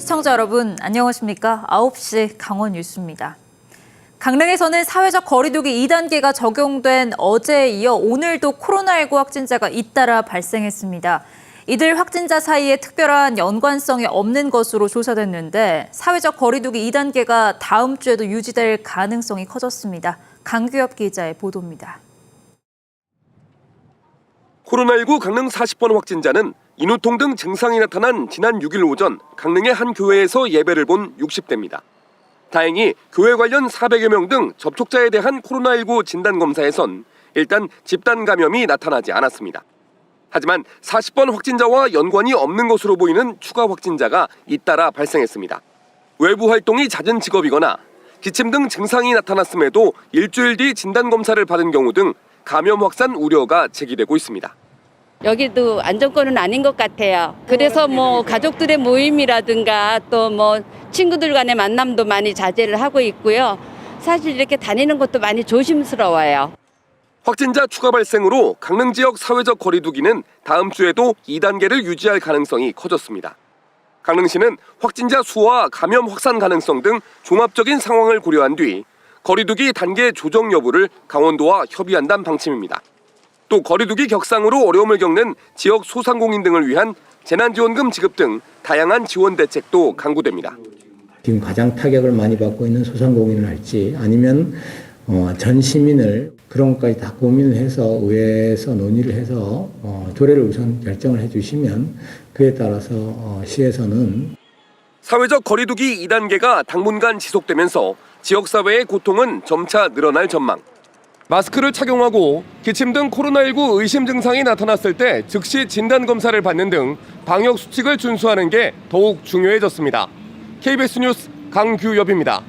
시청자 여러분, 안녕하십니까? 9시 강원 뉴스입니다. 강릉에서는 사회적 거리두기 2단계가 적용된 어제에 이어 오늘도 코로나19 확진자가 잇따라 발생했습니다. 이들 확진자 사이에 특별한 연관성이 없는 것으로 조사됐는데 사회적 거리두기 2단계가 다음 주에도 유지될 가능성이 커졌습니다. 강규엽 기자의 보도입니다. 코로나19 강릉 40번 확진자는 인후통 등 증상이 나타난 지난 6일 오전 강릉의 한 교회에서 예배를 본 60대입니다. 다행히 교회 관련 400여 명 등 접촉자에 대한 코로나19 진단 검사에선 일단 집단 감염이 나타나지 않았습니다. 하지만 40번 확진자와 연관이 없는 것으로 보이는 추가 확진자가 잇따라 발생했습니다. 외부 활동이 잦은 직업이거나 기침 등 증상이 나타났음에도 일주일 뒤 진단 검사를 받은 경우 등 감염 확산 우려가 제기되고 있습니다. 여기도 안정권은 아닌 것 같아요. 그래서 뭐 가족들의 모임이라든가 또 뭐 친구들 간의 만남도 많이 자제를 하고 있고요. 사실 이렇게 다니는 것도 많이 조심스러워요. 확진자 추가 발생으로 강릉 지역 사회적 거리두기는 다음 주에도 2단계를 유지할 가능성이 커졌습니다. 강릉시는 확진자 수와 감염 확산 가능성 등 종합적인 상황을 고려한 뒤 거리두기 단계 조정 여부를 강원도와 협의한다는 방침입니다. 또 거리두기 격상으로 어려움을 겪는 지역 소상공인 등을 위한 재난지원금 지급 등 다양한 지원 대책도 강구됩니다. 지금 가장 타격을 많이 받고 있는 소상공인을 할지 아니면 어, 전 시민을 그런 것까지 다 고민을 해서 의회에서 논의를 해서 어, 조례를 우선 결정을 해주시면 그에 따라서 어, 시에서는 사회적 거리두기 2단계가 당분간 지속되면서 지역사회의 고통은 점차 늘어날 전망. 마스크를 착용하고 기침 등 코로나19 의심 증상이 나타났을 때 즉시 진단 검사를 받는 등 방역 수칙을 준수하는 게 더욱 중요해졌습니다. KBS 뉴스 강규엽입니다.